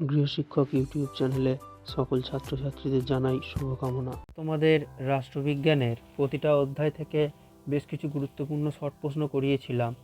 গৃহশিক্ষক YouTube চ্যানেলে সকল ছাত্রছাত্রীদের জানাই শুভকামনা। তোমাদের রাষ্ট্রবিজ্ঞানের প্রতিটা অধ্যায় থেকে বেশ কিছু গুরুত্বপূর্ণ শর্ট প্রশ্ন করিয়েছিলাম।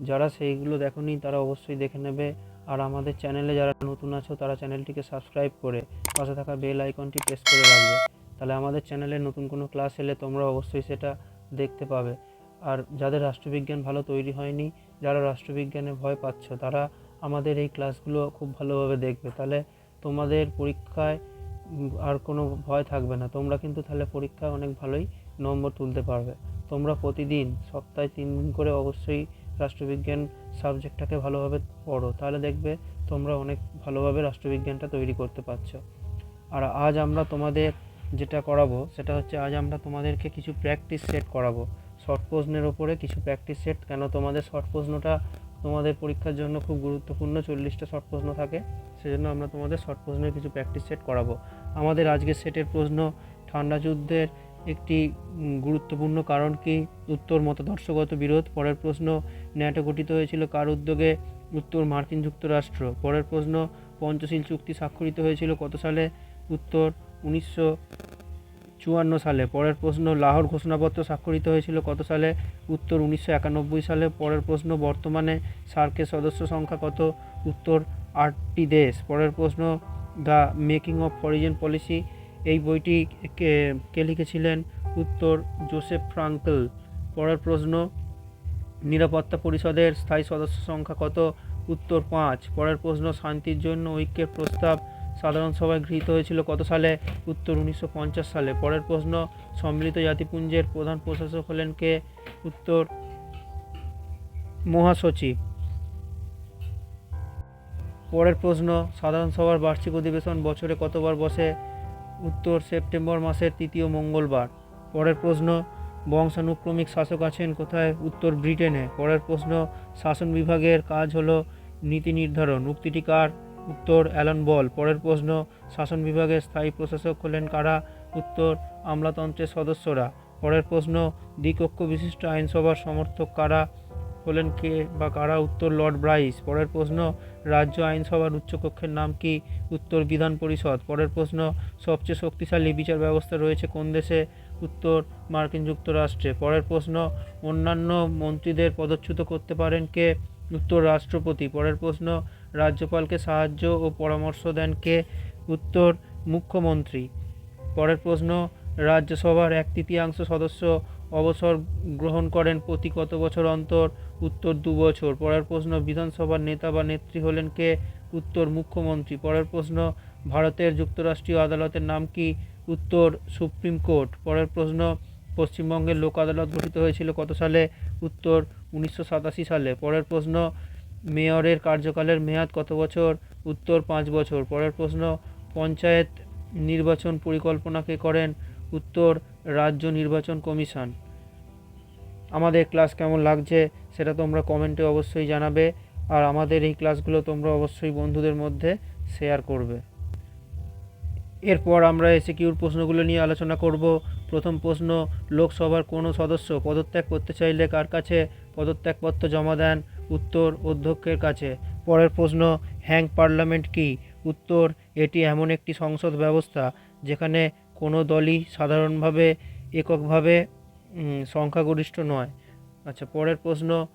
যারা সেইগুলো দেখোনি, তারা অবশ্যই দেখে নেবে। আর আমাদের চ্যানেলে যারা নতুন আছো, তারা চ্যানেলটিকে সাবস্ক্রাইব করে পাশে থাকা বেল আইকনটি প্রেস করে রাখবে। তাহলে আমাদের চ্যানেলে নতুন কোনো ক্লাস এলে তোমরা অবশ্যই সেটা দেখতে পাবে। আর যাদের রাষ্ট্রবিজ্ঞান ভালো তৈরি হয়নি, যারা রাষ্ট্রবিজ্ঞানে ভয় পাচ্ছ, তারা আমাদের এই ক্লাসগুলো খুব ভালোভাবে দেখবে। তাহলে তোমাদের পরীক্ষায় আর কোনো ভয় থাকবে না। তোমরা কিন্তু তাহলে পরীক্ষায় অনেক ভালোই নম্বর তুলতে পারবে। তোমরা প্রতিদিন সপ্তাহে তিন দিন করে অবশ্যই রাষ্ট্রবিজ্ঞান সাবজেক্টটাকে ভালোভাবে পড়ো। তাহলে দেখবে তোমরা অনেক ভালোভাবে রাষ্ট্রবিজ্ঞানটা তৈরি করতে পারছ। আর আজ আমরা তোমাদের যেটা করাবো, সেটা হচ্ছে আজ আমরা তোমাদেরকে কিছু প্র্যাকটিস সেট করাবো। শর্ট প্রশ্নের ওপরে কিছু প্র্যাকটিস সেট কেন তোমাদের শর্ট প্রশ্নটা তোমাদের পরীক্ষার জন্য খুব গুরুত্বপূর্ণ চল্লিশটা শর্ট প্রশ্ন থাকে, সেজন্য আমরা তোমাদের শর্ট প্রশ্নের কিছু প্র্যাকটিস সেট করাবো। আমাদের আজকের সেটের প্রশ্ন, ঠান্ডা যুদ্ধের একটি গুরুত্বপূর্ণ কারণ কি? উত্তর মতাদর্শগত বিরোধ। পরের প্রশ্ন, ন্যাটো গঠিত হয়েছিল কার উদ্যোগে? উত্তর, মার্কিন যুক্তরাষ্ট্র। পরের প্রশ্ন, পঞ্চশীল চুক্তি স্বাক্ষরিত হয়েছিল কত সালে? উত্তর, উনিশশো চুয়ান্ন সালে। পরের প্রশ্ন, লাহোর ঘোষণাপত্র স্বাক্ষরিত হয়েছিল কত সালে? উত্তর, উনিশশো একানব্বই সালে। পরের প্রশ্ন, বর্তমানে সার্কের সদস্য সংখ্যা কত? উত্তর, আটটি দেশ। পরের প্রশ্ন, the making of foreign policy, এই বইটি কে কে লিখেছিলেন? উত্তর, জোসেফ ফ্রাঙ্কল। পরের প্রশ্ন, নিরাপত্তা পরিষদের স্থায়ী সদস্য সংখ্যা কত? উত্তর, পাঁচ। পরের প্রশ্ন, শান্তির জন্য ঐক্যের প্রস্তাব সাধারণ সভায় গৃহীত হয়েছিল কত সালে? উত্তর উনিশশো পঞ্চাশ সালে। পরের প্রশ্ন, সম্মিলিত জাতিপুঞ্জের প্রধান প্রশাসক হলেন কে? উত্তর, মহাসচিব। পরের প্রশ্ন, সাধারণ সভার বার্ষিক অধিবেশন বছরে কতবার বসে? উত্তর, সেপ্টেম্বর মাসের তৃতীয় মঙ্গলবার। পরের প্রশ্ন, বংশানুক্রমিক শাসক আছেন কোথায়? উত্তর, ব্রিটেনে। পরের প্রশ্ন, শাসন বিভাগের কাজ হলো নীতি নির্ধারণ। উক্তিটি কার? উত্তর অ্যালন বল। পরের প্রশ্ন, শাসন বিভাগের স্থায়ী প্রশাসক হলেন কারা? উত্তর, আমলাতন্ত্রের সদস্যরা। পরের প্রশ্ন, দ্বিকক্ষ বিশিষ্ট আইনসভার সমর্থক কারা? হলেন কে বা কারা? উত্তর, লর্ড ব্রাইস। পরের প্রশ্ন, রাজ্য আইনসভার উচ্চকক্ষের নাম কি? উত্তর, বিধান পরিষদ। পরের প্রশ্ন, সবচেয়ে শক্তিশালী বিচার ব্যবস্থা রয়েছে কোন দেশে? উত্তর, মার্কিন যুক্তরাষ্ট্রে। পরের প্রশ্ন, অন্যান্য মন্ত্রীদের পদচ্যুত করতে পারেন কে? উত্তর, রাষ্ট্রপতি। পরের প্রশ্ন রাজ্যপালকে সাহায্য ও পরামর্শ দেন কে? উত্তর, মুখ্যমন্ত্রী। পরের প্রশ্ন, রাজ্যসভার এক তৃতীয়াংশ সদস্য অবসর গ্রহণ করেন প্রতি কত বছর অন্তর? উত্তর, দু বছর। পরের প্রশ্ন, বিধানসভার নেতা বা নেত্রী হলেন কে? উত্তর, মুখ্যমন্ত্রী। পরের প্রশ্ন, ভারতের যুক্তরাষ্ট্রীয় আদালতের নাম কি? উত্তর, সুপ্রিম কোর্ট। পরের প্রশ্ন, পশ্চিমবঙ্গের লোক আদালত গঠিত হয়েছিল কত সালে? উত্তর, উনিশশো সাতাশি সালে। পরের প্রশ্ন মেয়রের কার্যকালের মেয়াদ কত বছর? উত্তর, পাঁচ বছর। পরের প্রশ্ন, পঞ্চায়েত নির্বাচন পরিকল্পনাকে করেন উত্তর রাজ্য নির্বাচন কমিশন। আমাদের ক্লাস কেমন লাগছে সেটা তোমরা কমেন্টে অবশ্যই জানাবে আর আমাদের এই ক্লাসগুলো তোমরা অবশ্যই বন্ধুদের মধ্যে শেয়ার করবে। এরপর আমরা এসিকিউর প্রশ্নগুলো নিয়ে আলোচনা করব। প্রথম প্রশ্ন, লোকসভার কোনো সদস্য পদত্যাগ করতে চাইলে কার কাছে পদত্যাগপত্র জমা দেন? উত্তর অধ্যক্ষের কাছে। পরের প্রশ্ন হ্যাং পার্লামেন্ট কি? উত্তর, এটি এমন একটি সংসদ ব্যবস্থা যেখানে কোনো দলই সাধারণভাবে এককভাবে সংখ্যাগরিষ্ঠ নয়। আচ্ছা পরের প্রশ্ন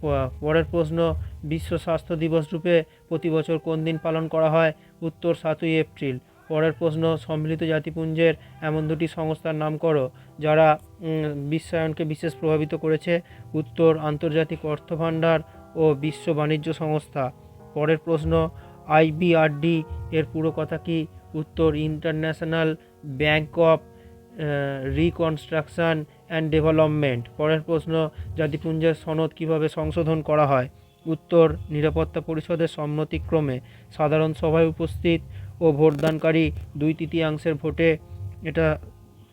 প- পরের প্রশ্ন, বিশ্ব স্বাস্থ্য দিবস রূপে প্রতি বছর কোন দিন পালন করা হয়? উত্তর, সাতই এপ্রিল। পরের প্রশ্ন, সম্মিলিত জাতিপুঞ্জের এমন দুটি সংস্থার নাম করো, যারা বিশ্বায়নকে বিশেষ প্রভাবিত করেছে, উত্তর আন্তর্জাতিক অর্থ ভাণ্ডার ও বিশ্ব বাণিজ্য সংস্থা। পরের প্রশ্ন আইবিআরডি এর পুরো কথা কি? উত্তর, international bank of reconstruction and development. পরের প্রশ্ন, জাতিপুঞ্জের সনদ কীভাবে সংশোধন করা হয়? উত্তর, নিরাপত্তা পরিষদের সম্মতিক্রমে সাধারণ সভায় উপস্থিত ও ভোটদানকারী দুই তৃতীয়াংশের ভোটে এটা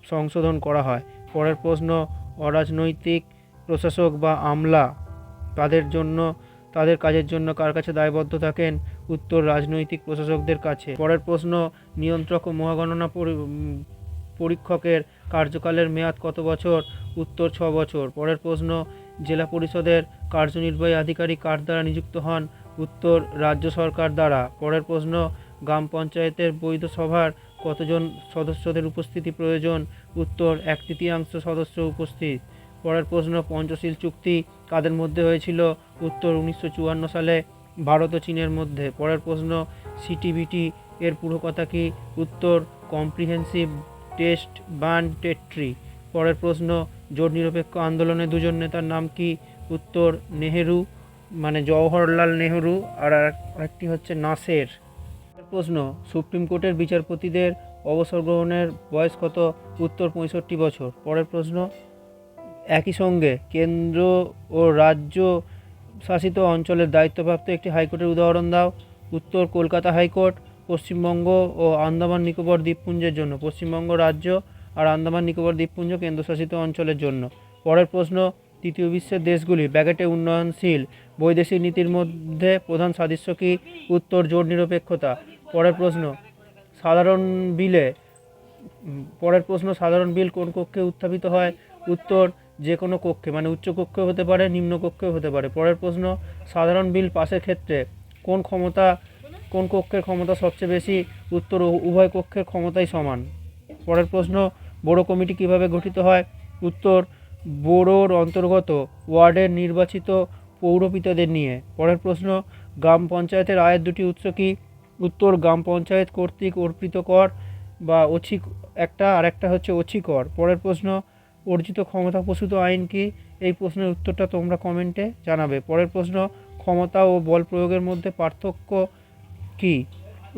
সংশোধন করা হয়। পরের প্রশ্ন, অরাজনৈতিক প্রশাসক বা আমলা তাদের জন্য, তাদের কাজের জন্য কার কাছে দায়বদ্ধ থাকেন? উত্তর, রাজনৈতিক প্রশাসকদের কাছে। পরের প্রশ্ন, নিয়ন্ত্রক ও মহাগণনা পরি- পরীক্ষকের কার্যকালের মেয়াদ কত বছর? উত্তর, ছ বছর। পরের প্রশ্ন, জেলা পরিষদের কার্যনির্বাহী আধিকারিক কার দ্বারা নিযুক্ত হন? উত্তর, রাজ্য সরকার দ্বারা। পরের প্রশ্ন গ্রাম পঞ্চায়েতের বৈধ সভার কতজন সদস্যদের উপস্থিতি প্রয়োজন? উত্তর, এক তৃতীয়াংশ সদস্য উপস্থিত। পরের প্রশ্ন, পঞ্চশীল চুক্তি কাদের মধ্যে হয়েছিল? উত্তর, উনিশশো চুয়ান্ন সালে, ভারত ও চীনের মধ্যে। পরের প্রশ্ন, সিটিবিটি এর পুরো কথা কি? উত্তর, কম্প্রিহেন্সিভ টেস্ট বান টেট্রি। পরের প্রশ্ন, জোট নিরপেক্ষ আন্দোলনের দুজন নেতার নাম কি? উত্তর, নেহেরু মানে জওহরলাল নেহেরু আর, আরেকটি হচ্ছে নাসের। প্রশ্ন, সুপ্রিম কোর্টের বিচারপতিদের অবসর গ্রহণের বয়স কত? উত্তর, পঁয়ষট্টি বছর। পরের প্রশ্ন, একই সঙ্গে কেন্দ্র ও রাজ্য শাসিত অঞ্চলের দায়িত্বপ্রাপ্ত একটি হাইকোর্টের উদাহরণ দাও। উত্তর, কলকাতা হাইকোর্ট, পশ্চিমবঙ্গ ও আন্দামান নিকোবর দ্বীপপুঞ্জের জন্য। পশ্চিমবঙ্গ রাজ্য আর আন্দামান নিকোবর দ্বীপপুঞ্জ কেন্দ্রশাসিত অঞ্চলের জন্য। পরের প্রশ্ন, তৃতীয় বিশ্বের দেশগুলি ব্যাকেটে উন্নয়নশীল বৈদেশিক নীতির মধ্যে প্রধান সাদৃশ্য কি? উত্তর, জোট নিরপেক্ষতা। পরের প্রশ্ন, সাধারণ বিলে, পরের প্রশ্ন, সাধারণ বিল কোন কক্ষে উত্থাপিত হয়? উত্তর, যে কোনো কক্ষে মানে উচ্চ কক্ষেও হতে পারে, নিম্ন কক্ষেও হতে পারে। পরের প্রশ্ন, সাধারণ বিল পাশের ক্ষেত্রে কোন ক্ষমতা, কোন কক্ষের ক্ষমতা সবচেয়ে বেশি? উত্তর উভয় কক্ষের ক্ষমতাই সমান। পরের প্রশ্ন বড়ো কমিটি কীভাবে গঠিত হয়? উত্তর, বোরোর অন্তর্গত ওয়ার্ডের নির্বাচিত পৌরপিতাদের নিয়ে। পরের প্রশ্ন, গ্রাম পঞ্চায়েতের আয়ের দুটি উৎস কি? উত্তর গ্রাম পঞ্চায়েত কর্তৃক অর্পিত কর বা অছি একটা আর একটা হচ্ছে অছি কর। পরের প্রশ্ন, অর্জিত ক্ষমতা প্রসূত আইন কি? এই প্রশ্নের উত্তরটা তোমরা কমেন্টে জানাবে। পরের প্রশ্ন, ক্ষমতা ও বল প্রয়োগের মধ্যে পার্থক্য কি?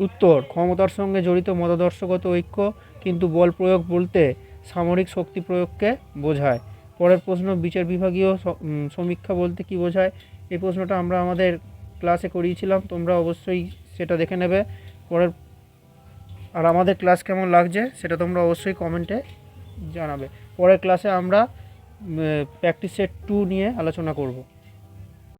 উত্তর, ক্ষমতার সঙ্গে জড়িত মতাদর্শগত ঐক্য, কিন্তু বল প্রয়োগ বলতে সামরিক শক্তি প্রয়োগকে বোঝায়। পরের প্রশ্ন, বিচার বিভাগীয় সমীক্ষা বলতে কি বোঝায়? এই প্রশ্নটা আমরা আমাদের ক্লাসে করিয়েছিলাম, তোমরা অবশ্যই সেটা দেখে নেবে। পরের আর আমাদের ক্লাস কেমন লাগছে সেটা তোমরা অবশ্যই কমেন্টে জানাবে। পরের ক্লাসে আমরা প্র্যাকটিস সেট টু নিয়ে আলোচনা করব।